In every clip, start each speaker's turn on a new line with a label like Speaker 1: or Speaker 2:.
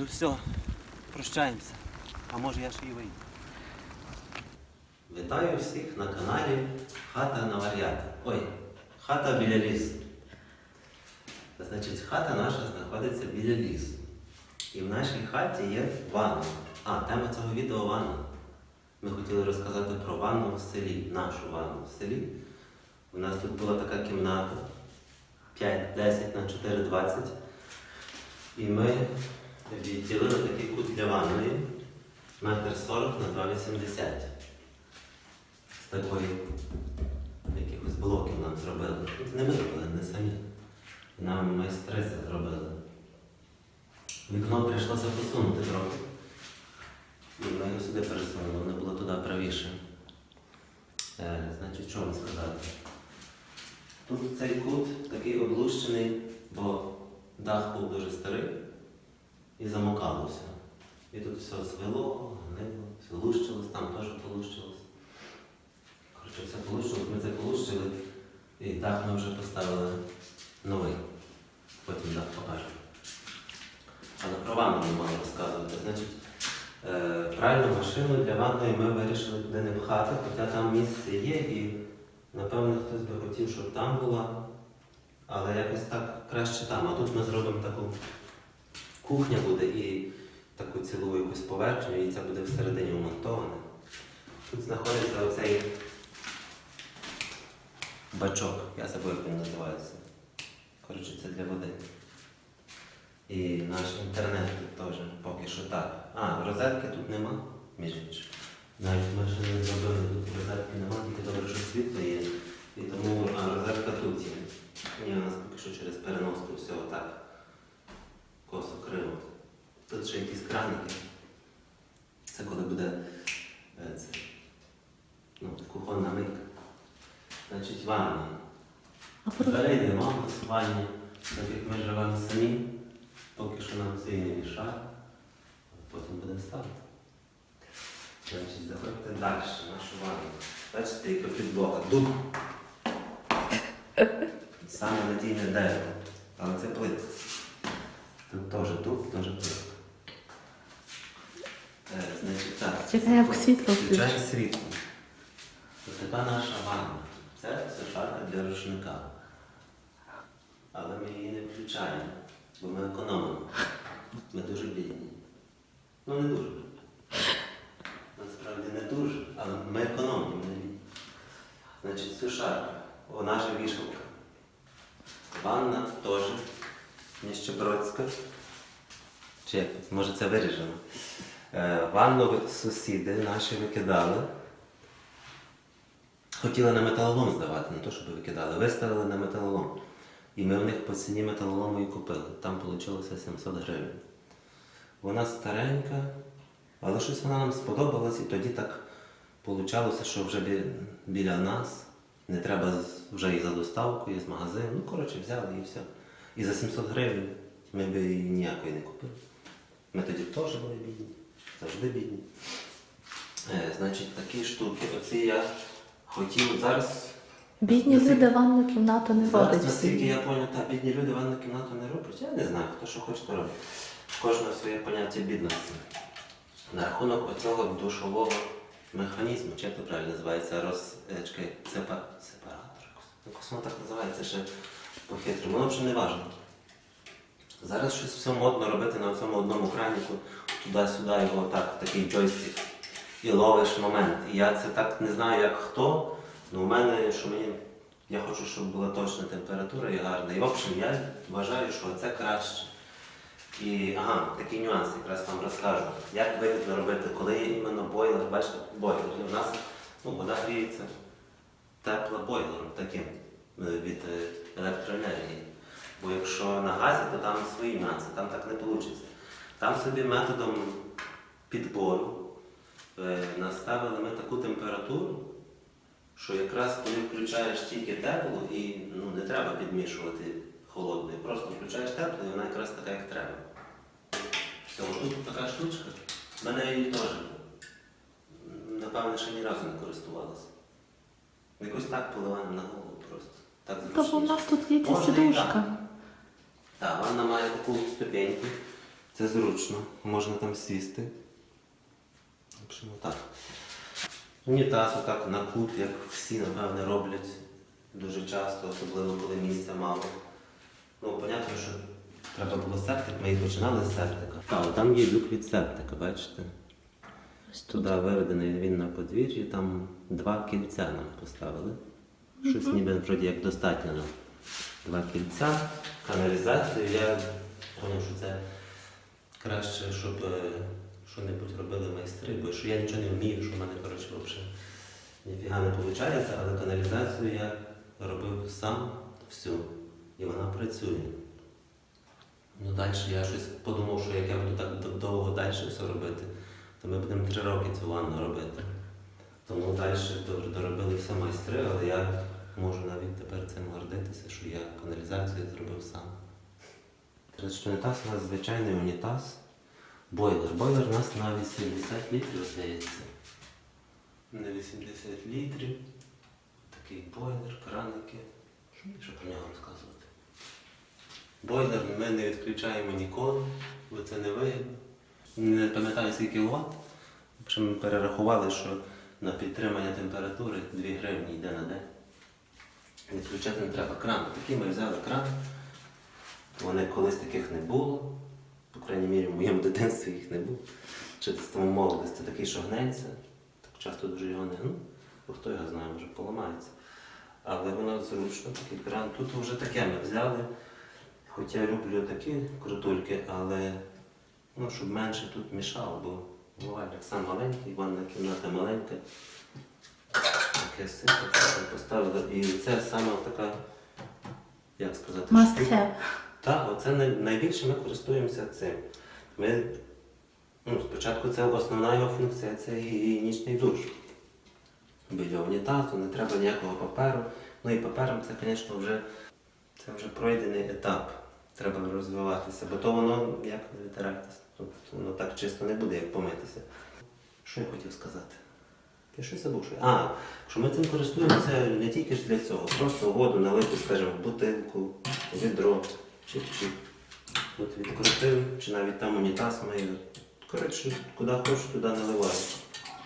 Speaker 1: Ну все, прощаємося. А може я ще і вийду.
Speaker 2: Вітаю всіх на каналі Хата на варіата. Ой, хата біля лісу. Значить, хата наша знаходиться біля лісу. І в нашій хаті є ванна. А, тема цього відео ванна. Ми хотіли розказати про ванну в селі, нашу ванну в селі. У нас тут була така кімната 5-10 на 4,20. І ми відділили такий кут для ванної метр 40 на 2,80 з такої якихось блоків нам зробили. Не ми зробили, не самі. Нам майстри це зробили. Вікно прийшлося посунути трохи. Ми його сюди пересунули, воно було туди правіше. Е, значить, що вам сказати? Тут цей кут такий облущений, бо дах був дуже старий і замокалося. І тут все звело, гнило, все лущилось, там теж полущилось. Коротше, все получилось, ми це получили, і дах ми вже поставили новий. Потім дах покажемо. Але про ванну не мали розказувати. Значить, е, пральну машину для ванної ми вирішили туди не пхати, хоча там місце є і напевно хтось би хотів, щоб там була. Але якось так краще там. А тут ми зробимо таку кухня буде і таку цілу якусь поверхню, і це буде всередині вмонтоване. Тут знаходиться оцей бачок, я забув, як він називається. Коротше, це для води. І наш інтернет тут теж поки що так. А, розетки тут нема, між іншим. Навіть ми ще не зробили тут розетки нема, тільки добре, що світло є. І тому а, розетка тут є. Ні, у нас поки що через переноску все отак. Косо криво. Тут ще якісь краники. Це коли буде е, це, ну, кухонна мийка. Значить, ванна.
Speaker 3: А
Speaker 2: Далі йдемо в ванні, так як ми живемо самі, поки що нам це не мішає, потім будемо ставити. Значить, заходьте далі, нашу ванну. Бачите, яка підлога. Дуб. Саме надійне дерево. Але це плитка. Тут теж дуб, теж плитка. Е, значить, так.
Speaker 3: Чекай, як світло включиш.
Speaker 2: світло. Ось така наша ванна. Це сушарка для рушника. Але ми її не включаємо, бо ми економимо. Ми дуже бідні. Ну не дуже. Насправді не дуже, але ми економимо. Ми не бідні. Значить, сушарка. О, наша вішалка. Ванна теж Ніщебродська. Чи? Може це виріжемо. Е, Ванну сусіди наші викидали. Хотіли на металолом здавати, не то, щоб викидали. Виставили на металолом. І ми в них по ціні металолому і купили. Там вийшло 700 гривень. Вона старенька, але щось вона нам сподобалась, і тоді так вийшло, що вже бі- біля нас. Не треба вже і за доставку, і з магазину. Ну, коротше, взяли і все. І за 700 гривень ми б її ніякої не купили. Ми тоді теж були бідні, завжди бідні. Е, значить, такі штуки. Оці я хотів зараз.
Speaker 3: Бідні
Speaker 2: наскільки-
Speaker 3: люди ванну кімнату не
Speaker 2: роблять
Speaker 3: Зараз,
Speaker 2: наскільки
Speaker 3: всі.
Speaker 2: я поняв, та бідні люди ванну кімнату не роблять. Я не знаю, хто що хоче, то робить. В Кожного своє поняття бідності. На рахунок оцього душового механізму, чи як це правильно називається, роз... е, чекай, сепа... сепаратор. якось. Воно так називається ще по-хитрому. Воно вже не важливо. Зараз щось все модно робити на цьому одному краніку, туди-сюди його так, такий джойстик. І ловиш момент. І я це так не знаю, як хто. Ну, у мене, що мені, я хочу, щоб була точна температура і гарна. І в общем, я вважаю, що це краще. І ага, такий нюанс якраз вам розкажу. Як вигідно робити, коли є іменно бойлер, бачите, бойлер. І у нас ну, вода гріється тепла бойлером таким від е, електроенергії. Бо якщо на газі, то там свої нюанси, там так не вийде. Там собі методом підбору е, наставили ми таку температуру, що якраз коли включаєш тільки теплу і ну, не треба підмішувати холодною, просто включаєш теплу і вона якраз така, як треба. Все, тут така штучка. Мене її теж, напевно, ще ні разу не користувалася. Якось так поливаємо на голову просто. Так
Speaker 3: Тобто в
Speaker 2: зручніше.
Speaker 3: нас тут є ця
Speaker 2: Можна і
Speaker 3: сідушка.
Speaker 2: так. Так, ванна має таку ступеньку. Це зручно, можна там сісти. В общем, так. Унітаз отак на кут, як всі, напевне, роблять дуже часто, особливо коли місця мало. Ну, понятно, що треба було септик, ми і починали з септика. Так, там є люк від септика, бачите?
Speaker 3: Ось тут.
Speaker 2: Туди виведений він на подвір'ї, там два кільця нам поставили. Щось ніби вроді як достатньо нам. Два кільця, каналізацію. Я зрозумів, що це краще, щоб е, що-небудь робили майстри, бо що я нічого не вмію, що в мене, коротше, взагалі ніфіга не виходить, але каналізацію я робив сам всю. І вона працює. Ну далі я щось подумав, що як я буду так довго далі все робити, то ми будемо три роки цю ванну робити. Тому далі дор- доробили все майстри, але я можу навіть тепер цим гордитися, що я каналізацію зробив сам. Унітаз у нас звичайний унітаз. Бойлер. Бойлер у нас на 80 літрів, здається. На 80 літрів. Такий бойлер, краники. Що про нього розказувати? Бойлер ми не відключаємо ніколи, бо це не вигідно. Не пам'ятаю скільки ватт. В общем, ми перерахували, що на підтримання температури 2 гривні йде на день. Відключати не треба кран. Такі ми взяли кран. Вони колись таких не було. По крайній мірі, в моєму дитинстві їх не було. Чи в молодості такий, що гнеться. Так часто дуже його не гну. Бо хто його знає, може поламається. Але воно зручно, такий кран. Тут вже таке ми взяли. Хоча я люблю такі крутульки, але ну, щоб менше тут мішало, бо буває сам маленький, ванна кімната маленька. Таке сито поставили. І це саме така, як сказати,
Speaker 3: Must have.
Speaker 2: Так, оце най- найбільше ми користуємося цим. Ми, ну, спочатку це основна його функція це гігієнічний душ. Біля унітазу, не треба ніякого паперу. Ну і папером це, звісно, вже, це вже пройдений етап. Треба розвиватися, бо то воно як не витирайтеся. Тут воно так чисто не буде, як помитися. Що я хотів сказати? Я щось забув, що. А, що ми цим користуємося не тільки ж для цього. Просто воду налити, скажімо, в бутилку, відро, чик-чик. От відкрутив, чи навіть там унітаз маю. Коротше, куди хочеш, туди наливаю.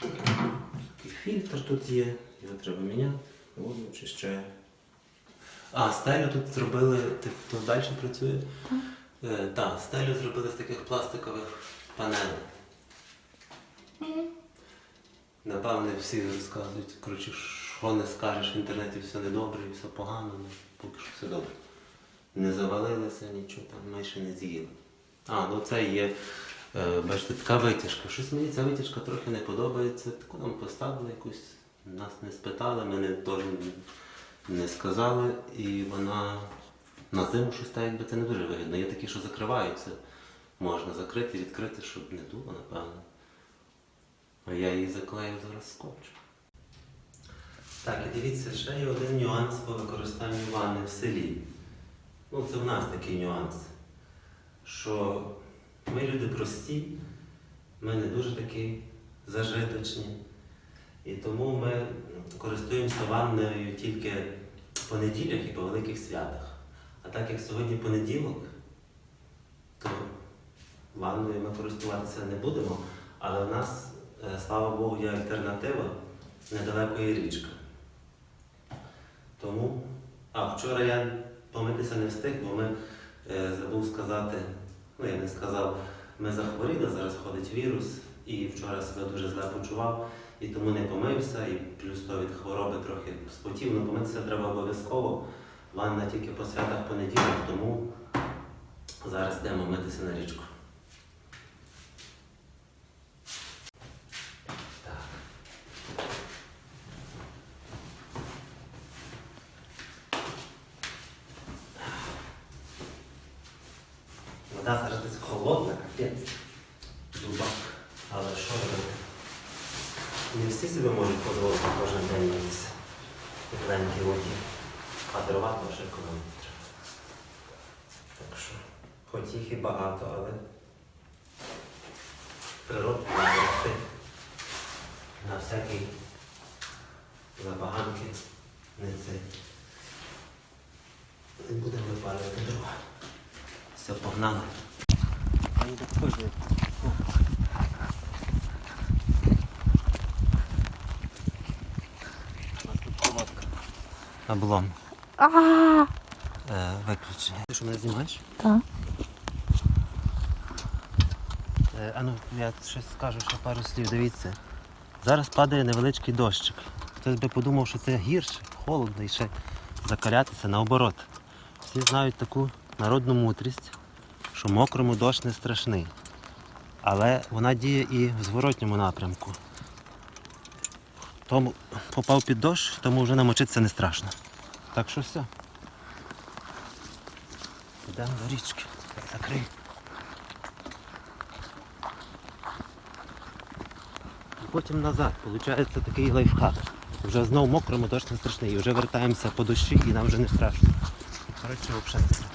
Speaker 2: Такий фільтр тут є, його треба міняти, воду очищаю. А, стелю тут зробили, ти хто далі працює? Так, так, стелю зробили з таких пластикових панелей. Напевне, всі розказують, коротше, що не скажеш в інтернеті, все недобре і все погано, ну, поки що все добре. Не завалилися, нічого там майже не з'їли. А, ну це є, е, бачите, така витяжка. Щось мені ця витяжка трохи не подобається. Таку нам поставили якусь, нас не спитали, мене теж не сказали, і вона на зиму щось так, якби це не дуже вигідно. Є такі, що закриваються. Можна закрити, відкрити, щоб не дуло, напевно. А я її заклею зараз скотчем. Так, і дивіться, ще є один нюанс по використанню ванни в селі. Ну, це в нас такий нюанс. Що ми люди прості, ми не дуже такі зажиточні. І тому ми користуємося ванною тільки по неділях і по великих святах. А так як сьогодні понеділок, то ванною ми користуватися не будемо, але в нас, е, слава Богу, є альтернатива недалеко є річка. Тому, а вчора я помитися не встиг, бо ми е, забув сказати, ну я не сказав, ми захворіли, зараз ходить вірус, і вчора себе дуже зле почував, і тому не помився, і плюс то від хвороби трохи спотів, але помитися треба обов'язково. Ванна тільки по святах понеділок, тому зараз йдемо митися на річку. Вода зараз десь холодна, капець. Дубак. Але що робити? Не всі собі можуть дозволити кожен день митися. в тепленькій воді. А дрова теж економити треба. Так що, хоч їх і багато, але природу берегти на всякий забаганки не цей. Не будемо випалювати дрова. Все, погнали. Облом.
Speaker 3: А,
Speaker 2: Е, виключення. Ти що мене знімаєш?
Speaker 3: Так.
Speaker 2: Е, ну, я щось скажу, ще пару слів. Дивіться. Зараз падає невеличкий дощик. Хтось би подумав, що це гірше, холодно і ще закалятися наоборот. Всі знають таку народну мудрість, що мокрому дощ не страшний. Але вона діє і в зворотньому напрямку. Тому попав під дощ, тому вже намочитися не страшно. Так що все. Йдемо до річки. Закрий. Потім назад. Получається такий лайфхак. Вже знов мокрому не страшний. І вже вертаємося по дощі і нам вже не страшно. Коротше, взагалі не страшно.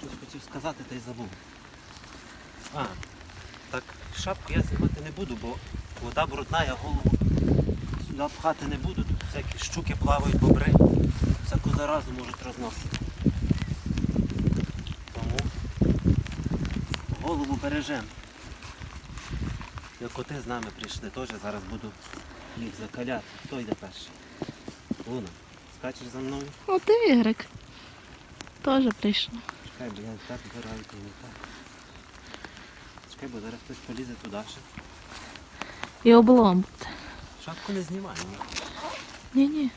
Speaker 2: Щось хотів сказати, та й забув. А, так шапку я знімати не буду, бо вода брудна, я голову сюди пхати не буду. Тут всякі щуки плавають, бобри, всяку заразу можуть розносити. Тому голову бережемо. Як коти з нами прийшли, теж зараз буду їх закаляти. Хто йде перший? Луна, скачеш за мною?
Speaker 3: О, тигрик. Теж прийшов.
Speaker 2: Чекай, бо я так вбираю, то не так. Чекай, бо зараз хтось полізе туди ще.
Speaker 3: І облом.
Speaker 2: Шапку не знімай. ні.
Speaker 3: Ні-ні.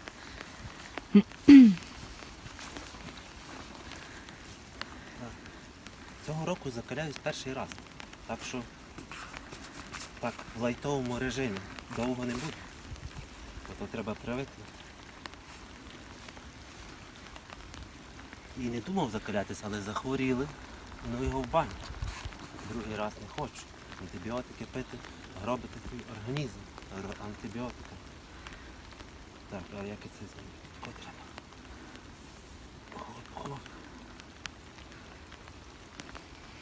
Speaker 2: Цього року закаляюсь перший раз. Так що так, в лайтовому режимі. Довго не буде. Бо то треба привикнути. І не думав закалятись, але захворіли. Ну його в баню. Другий раз не хочу. Антибіотики пити, гробити свій організм. Антибіотики. Так, а як і це зробити? Тако треба. Хоп, хоп.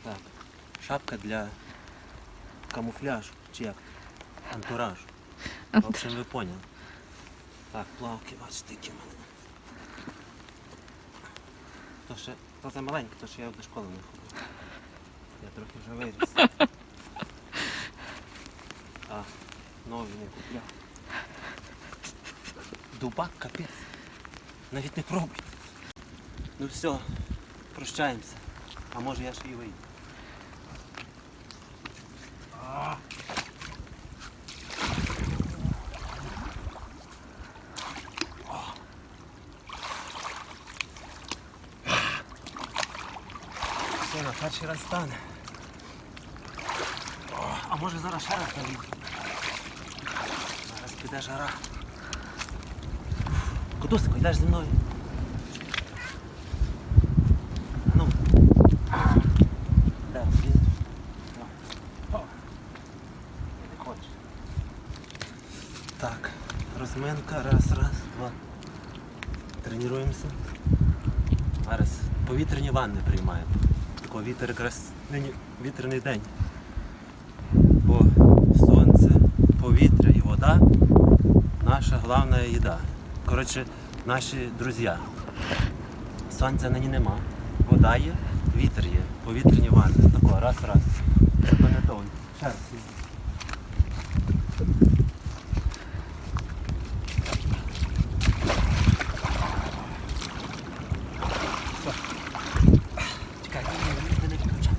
Speaker 2: Так. Шапка для камуфляжу. Чи як? Антуражу. В общем, ви поняли. Так, плавки, бачите, які мене. Ще, то за маленьке, то ще я до школи не ходив. Я трохи вже виріс. А, нові не купляв. Дубак капець. Навіть не пробуй. Ну все, прощаємося. А може я ще і вийду. Перший раз стане. О, А може зараз ще раз завіду. Зараз піде жара. Кудусико, йдеш зі мною. Ну. Да. Ну. О. Не хочеш. Так, розминка, раз, раз, два. Тренуємося. Зараз повітряні ванни приймаємо. Такий вітер якраз нині вітряний день. Бо сонце, повітря і вода наша головна їда. Коротше, наші друзі. Сонця нині нема. Вода є, вітер є, повітряні ванни. Тако, раз, раз. Запам'ятовуй. Ще раз. Чекай, ти не включай.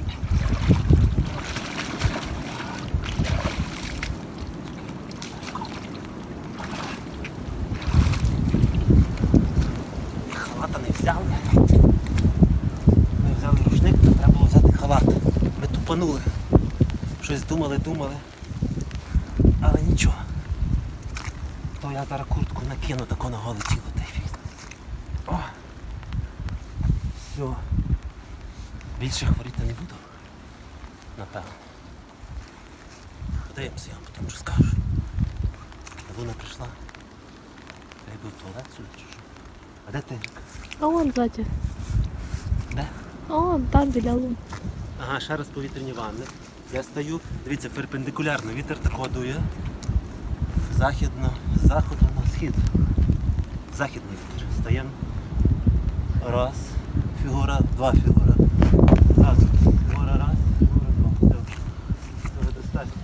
Speaker 2: Халата не взяли. Ми взяли рушник, то треба було взяти халат. Ми. Щось думали, думали. Але нічого. То я зараз куртку накину тако на голе тіло та й. О! Все. Більше хворіти не буду. Напевно. Подивимося, я вам потім розкажу. Луна прийшла. Я йду в туалет сюди чи що? А де ти?
Speaker 3: А вон ззаді.
Speaker 2: Де?
Speaker 3: А вон там біля лун.
Speaker 2: Ага, ще раз повітряні ванни. Я стою, дивіться, перпендикулярно, вітер тако дує. Західно, заходу на схід. Західний вітер. Стаємо. Раз, фігура, два фігура. Раз, фігура раз, фігура два. Цього достатньо.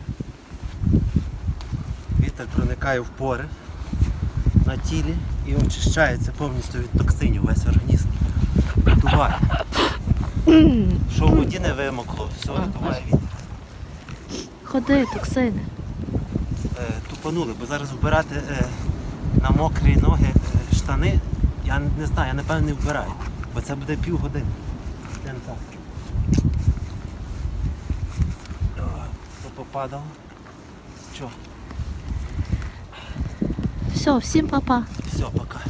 Speaker 2: Вітер проникає в пори на тілі і очищається повністю від токсинів весь організм. Рятуває. Що в воді не вимокло, все рятуває вітер.
Speaker 3: Ходи, токсини.
Speaker 2: Е, тупанули, бо зараз вбирати е, на мокрі ноги е, штани, я не знаю, я напевно не вбираю, бо це буде півгодини. Попадало. Що?
Speaker 3: Все, всім па-па.
Speaker 2: Все, па.